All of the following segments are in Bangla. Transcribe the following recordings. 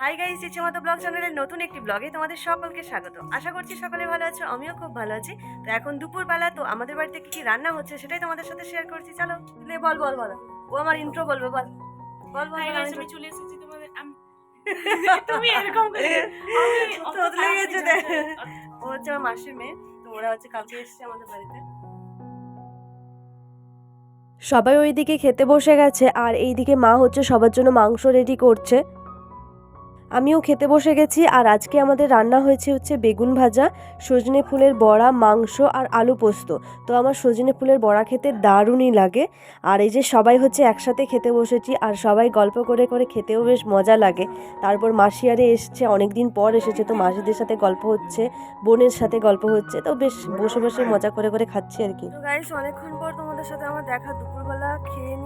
হাই গাইস ইচ্ছে মতো ব্লগ চ্যানেলের নতুন একটি ব্লগে তোমাদের সকলকে স্বাগত। আশা করছি সকলে ভালো আছো আমিও খুব ভালো আছি। তো এখন দুপুরবেলা তো আমাদের বাড়িতে কি কি রান্না হচ্ছে সেটাই তোমাদের সাথে শেয়ার করছি। চলো লে বল বল বল। ও আমার ইন্ট্রো বলবে বল। বল বল গাইস আমি চলে এসেছি তোমাদের তুমি এরকম করে তোতলে গেছে। ও হচ্ছে আমার মাসির মেয়ে তো ওরা হচ্ছে কালকে এসেছে আমাদের বাড়িতে। সবাই ওইদিকে খেতে বসে গেছে আর এইদিকে মা হচ্ছে সবার জন্য মাংস রেডি করছে। আমিও খেতে বসে গেছি, আর আজকে আমাদের রান্না হয়েছে হচ্ছে বেগুন ভাজা, সজনে ফুলের বড়া, মাংস আর আলু পোস্ত। তো আমার সজনে ফুলের বড়া খেতে দারুণই লাগে। আর এই যে সবাই হচ্ছে একসাথে খেতে বসেছি, আর সবাই গল্প করে করে খেতেও বেশ মজা লাগে। তারপর মাসি আরে এসছে অনেক দিন পর এসেছে, তো মাসিদের সাথে গল্প হচ্ছে, বোনের সাথে গল্প হচ্ছে, তো বেশ বসে বসে মজা করে করে খাচ্ছি আর কি। অনেকক্ষণ পর তোমাদের সাথে আমার দেখা, দুপুরবেলা খেয়ে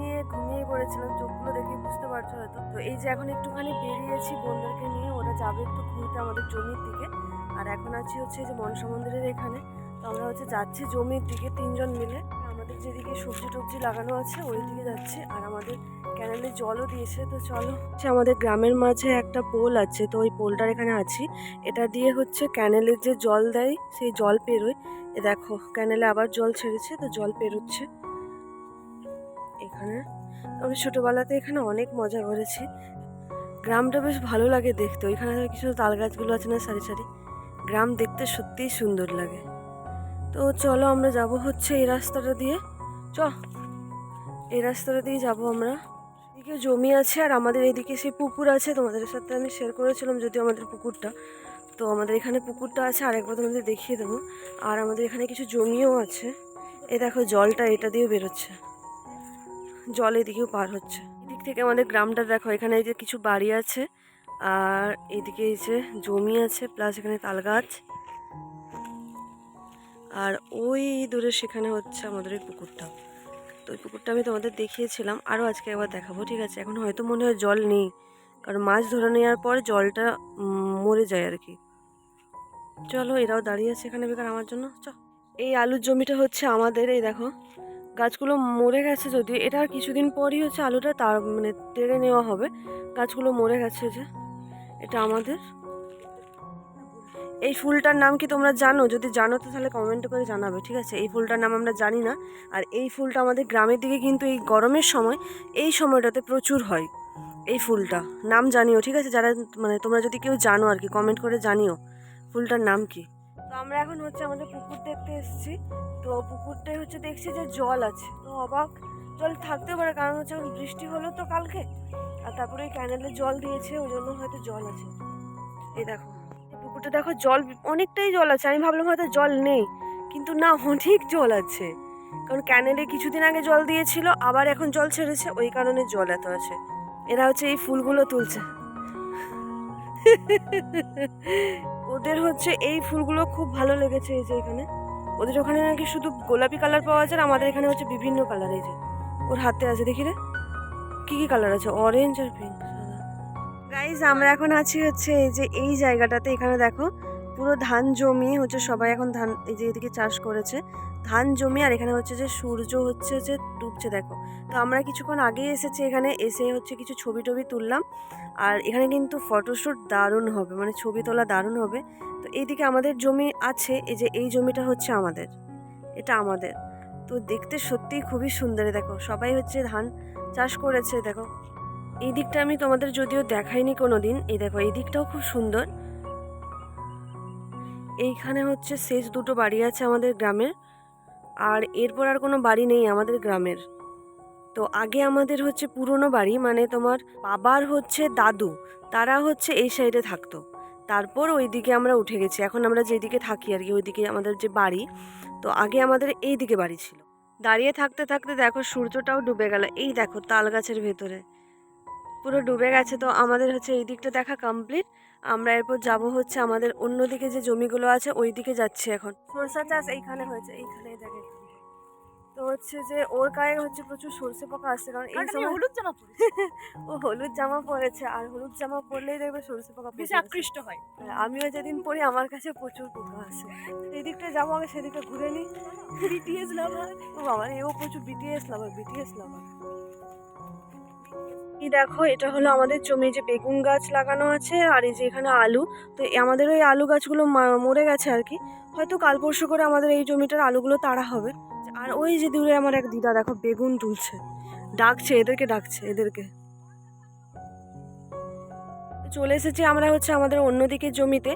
পড়েছিলাম চোখগুলো দেখে বুঝতে পারছ হয়তো। তো এই যে এখন একটুখানি বেরিয়েছি বন্ধুদেরকে নিয়ে, ওরা যাবে একটু ঘুরতে আমাদের জমির দিকে। আর এখন আছি হচ্ছে যে মনসা মন্দিরের এখানে। তো আমরা হচ্ছে যাচ্ছি জমির দিকে তিনজন মিলে। আমাদের যেদিকে সবজি টবজি লাগানো আছে ওই দিকে যাচ্ছি। আর আমাদের ক্যানেলে জলও দিয়েছে, তো চলো। হচ্ছে আমাদের গ্রামের মাঝে একটা পোল আছে, তো ওই পোলটার এখানে আছি। এটা দিয়ে হচ্ছে ক্যানেলের যে জল দেয়, সেই জল পেরোয়। দেখো ক্যানেলে আবার জল ছেড়েছে, তো জল পেরোচ্ছে। এখানে। আমি ছোটোবেলাতে এখানে অনেক মজা করেছি। গ্রামটা বেশ ভালো লাগে দেখতে। ওইখানে কিছু তাল গাছগুলো আছে না সারি সারি। গ্রাম দেখতে সত্যিই সুন্দর লাগে। তো চলো আমরা যাব হচ্ছে এই রাস্তাটা দিয়ে। চ, এই রাস্তাটা দিয়ে যাব আমরা। এদিকে জমি আছে আর আমাদের এদিকে সেই পুকুর আছে। তোমাদের সাথে আমি শেয়ার করেছিলাম যদিও আমাদের পুকুরটা। তো আমাদের এখানে পুকুরটা আছে, আরেকবার তোমাদের দেখিয়ে দেবো। আর আমাদের এখানে কিছু জমিও আছে। এ দেখো জলটা এটা দিয়েও বেরোচ্ছে। জল এদিকেও পার হচ্ছে। এদিক থেকে আমাদের গ্রামটা দেখো, এখানে এই যে কিছু বাড়ি আছে, আর এদিকে এই যে জমি আছে প্লাস এখানে তাল গাছ আর ওই দূরে সেখানে হচ্ছে আমাদের ওই পুকুরটা। তো ওই পুকুরটা আমি তোমাদের দেখিয়েছিলাম আরও আজকে একবার দেখাবো, ঠিক আছে? এখন হয়তো মনে হয় জল নেই, কারণ মাছ ধরে নেওয়ার পর জলটা মরে যায় আর কি। চলো এরাও দাঁড়িয়ে আছে এখানে বেকার আমার জন্য, চ। এই আলুর জমিটা হচ্ছে আমাদের, এই দেখো। গাছগুলো মরে গেছে যদি, এটা আর কিছুদিন পরই হচ্ছে আলুটা তার মানে তেড়ে নেওয়া হবে। গাছগুলো মরে গেছে যে, এটা আমাদের। এই ফুলটার নাম কি তোমরা জানো? যদি জানো তো তাহলে কমেন্ট করে জানাবে, ঠিক আছে? এই ফুলটার নাম আমরা জানি না। আর এই ফুলটা আমাদের গ্রামের দিকে কিন্তু এই গরমের সময়, এই সময়টাতে প্রচুর হয়, এই ফুলটা। নাম জানিও, ঠিক আছে? যারা মানে তোমরা যদি কেউ জানো আর কি কমেন্ট করে জানিও, ফুলটার নাম কি? আমরা এখন হচ্ছে আমাদের পুকুর দেখতে এসেছি। তো পুকুরটায় হচ্ছে দেখছি যে জল আছে। তো অবাক জল থাকতে পারে, কারণ হচ্ছে বৃষ্টি হলো তো কালকে। আর তারপরে ওই ক্যানেলে জল দিয়েছে, ওই জন্য হয়তো জল আছে। এই দেখো পুকুরটা দেখো জল, অনেকটাই জল আছে। আমি ভাবলাম হয়তো জল নেই, কিন্তু না, অনেক জল আছে। কারণ ক্যানেলে কিছুদিন আগে জল দিয়েছিল, আবার এখন জল ছেড়েছে, ওই কারণে জল এত আছে। এরা হচ্ছে এই ফুলগুলো তুলছে। ওদের হচ্ছে এই ফুলগুলো খুব ভালো লেগেছে এই যে এখানে। ওদের ওখানে নাকি শুধু গোলাপি কালার পাওয়া যায় আমাদের এখানে হচ্ছে বিভিন্ন কালার এই যে। ওর হাতে আছে, দেখি রে। কি কি কালার আছে? অরেঞ্জ আর পিঙ্ক গাইজ আমরা এখন আছি হচ্ছে এই যে এই জায়গাটাতে। এখানে দেখো পুরো ধান জমি হচ্ছে সবাই এখন ধান, এই যে এদিকে চাষ করেছে। ধান জমি আর এখানে হচ্ছে যে সূর্য হচ্ছে যে ডুবছে, দেখো। তো আমরা কিছুক্ষণ আগে এসেছি এখানে, এসে হচ্ছে কিছু ছবি টবি তুললাম। আর এখানে কিন্তু ফটোশ্যুট দারুণ হবে মানে ছবি তোলা দারুণ হবে। তো এইদিকে আমাদের জমি আছে, এই যে এই জমিটা হচ্ছে আমাদের, এটা আমাদের। তো দেখতে সত্যিই খুবই সুন্দর দেখো, সবাই হচ্ছে ধান চাষ করেছে, দেখো। এই দিকটা আমি তোমাদের যদিও দেখাইনি কোনো দিন এই দেখো, এই দিকটাও খুব সুন্দর। এইখানে হচ্ছে শেষ দুটো বাড়ি আছে আমাদের গ্রামের। আর এরপর আর কোনো বাড়ি নেই আমাদের গ্রামের। তো আগে আমাদের হচ্ছে পুরনো বাড়ি মানে তোমার বাবার হচ্ছে দাদু, তারা হচ্ছে এই সাইডে থাকতো। তারপর ওই দিকে আমরা উঠে গেছি। এখন আমরা যেদিকে থাকি আর কি, ওইদিকে আমাদের যে বাড়ি, তো আগে আমাদের এই দিকে বাড়ি ছিল। দাঁড়িয়ে থাকতে থাকতে দেখো সূর্যটাও ডুবে গেল। এই দেখো তাল গাছের ভেতরে। পুরো ডুবে গেছে, তো আমাদের হচ্ছে এই দিকটা দেখা কমপ্লিট আমরা এরপর যাব হচ্ছে আমাদের অন্যদিকে যে জমিগুলো আছে ওই দিকে যাচ্ছি এখন। সরষা চাষ এইখানে হয়েছে এইখানে দেখে তো হচ্ছে যে ওর গায়ে হচ্ছে প্রচুর সর্ষে পোকা আসছে কারণ এই সময় হলুদ জামা পরে। ও হলুদ জামা পরেছে আর হলুদ জামা পরলেই দেখবে সরষে পোকা বেশি আকৃষ্ট হয়। আমিও যেদিন পড়ি আমার কাছে প্রচুর পোকা আসে। এই দিকটা যাব আগে সেদিকটা ঘুরে নিই। বিটিএস লাভার ও বাবা রে, ও প্রচুর বিটিএস লাভার বিটিএস লাভার এই দেখো, এটা হলো আমাদের জমি যে বেগুন গাছ লাগানো আছে আর এই যে এখানে আলু। তো আমাদের ওই আলু গাছগুলো মরে গেছে আর কি। হয়তো কাল পরশু করে আমাদের এই জমিটার আলুগুলো তাড়া হবে। আর ওই যে দূরে আমার এক দিদা, দেখো, বেগুন তুলছে। ডাকছে, এদেরকে ডাকছে, এদেরকে। চলে এসেছি আমরা হচ্ছে আমাদের অন্যদিকে জমিতে।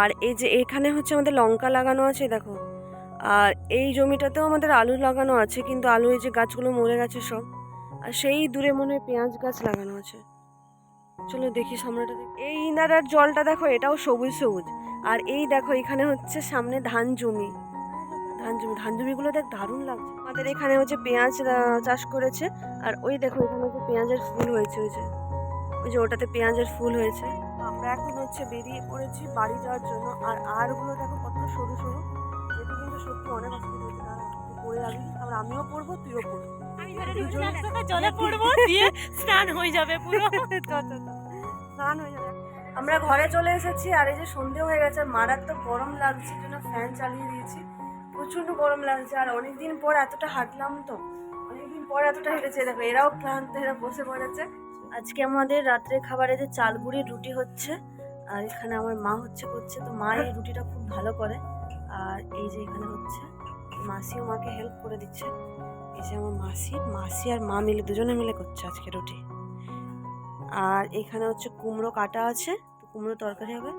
আর এই যে এখানে হচ্ছে আমাদের লঙ্কা লাগানো আছে দেখো। আর এই জমিটাতেও আমাদের আলু লাগানো আছে, কিন্তু আলু এই যে গাছগুলো মরে গেছে সব। আর সেই দূরে মনে হয় পেঁয়াজ গাছ লাগানো আছে। চলো দেখি সামনেটা এই ইনারার জলটা দেখো, এটাও সবুজ সবুজ। আর এই দেখো, এখানে হচ্ছে সামনে ধান জমি। ধান জমি, ধান জমিগুলো দেখ দারুণ লাগছে। আমাদের এখানে হচ্ছে পেঁয়াজ চাষ করেছে। আর ওই দেখো, এখানে হচ্ছে পেঁয়াজের ফুল হয়েছে, ওই যে। ওই যে ওটাতে পেঁয়াজের ফুল হয়েছে। আমরা এখন হচ্ছে বেরিয়ে পড়েছি বাড়ি যাওয়ার জন্য। আর আরগুলো দেখো কত সরু সরু। যেটা কিন্তু সত্যি অনেক অসুবিধা হচ্ছে পড়ে যাবি আবার আমিও পড়ব তুইও পড়বি। জলে পড়ব দিয়ে স্নান হয়ে যাবে পুরো। স্নান হয়ে যাবে। আমরা ঘরে চলে এসেছি আর এই যে সন্ধে হয়ে গেছে আর মারাত্মক গরম লাগছে জন্য ফ্যান চালিয়ে দিয়েছি। প্রচণ্ড গরম লাগছে আর অনেকদিন পর এতটা হাঁটলাম তো অনেকদিন পর এতটা হেঁটেছে দেখো এরাও ক্লান্ত এরা বসে পড়েছে। আজকে আমাদের রাত্রে খাবারে যে চাল গুঁড়ির রুটি হচ্ছে আর এখানে আমার মা হচ্ছে করছে তো মা এই রুটিটা খুব ভালো করে আর এই যে এখানে হচ্ছে মাসিও মাকে হেল্প করে দিচ্ছে। এই যে আমার মাসি মাসি আর মা মিলে দুজনে মিলে করছে আজকে রুটি। আর এখানে হচ্ছে কুমড়ো কাটা আছে তো কুমড়ো তরকারি হবে।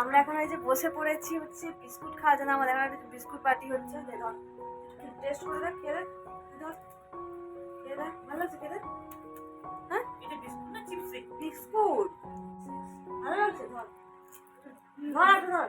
আমরা এখন এই যে বসে পড়েছি হচ্ছে বিস্কুট খাওয়ার জন্য। আমাদের এখানে একটু বিস্কুট পার্টি হচ্ছে। টেস্ট করে দেখ খেয়ে দেখ ধর খেয়ে দেখ ভালো লাগছে খেয়ে দেখ। হ্যাঁ? এটা বিস্কুট না চিপস? বিস্কুট। ভালো লাগছে ধর ধর ধর।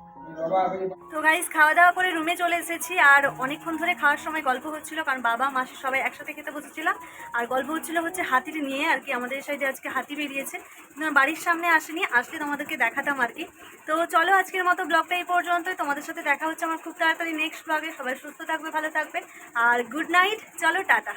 তো গাইস খাওয়া দাওয়া করে রুমে চলে এসেছি আর অনেকক্ষণ ধরে খাওয়ার সময় গল্প হচ্ছিল, কারণ বাবা, মাসি সবাই একসাথে খেতে বসেছিলাম। আর গল্প হচ্ছিল হচ্ছে হাতির নিয়ে আর কি, আমাদের সাইডে আজকে হাতি বেরিয়েছে। কিন্তু আমার বাড়ির সামনে আসেনি, আসলে তোমাদেরকে দেখাতাম আর কি। তো চলো আজকের মতো ব্লগটা এই পর্যন্তই, তোমাদের সাথে দেখা হচ্ছে আমার খুব তাড়াতাড়ি নেক্সট ব্লগে সবাই সুস্থ থাকবে, ভালো থাকবে। আর গুড নাইট চলো, টাটা।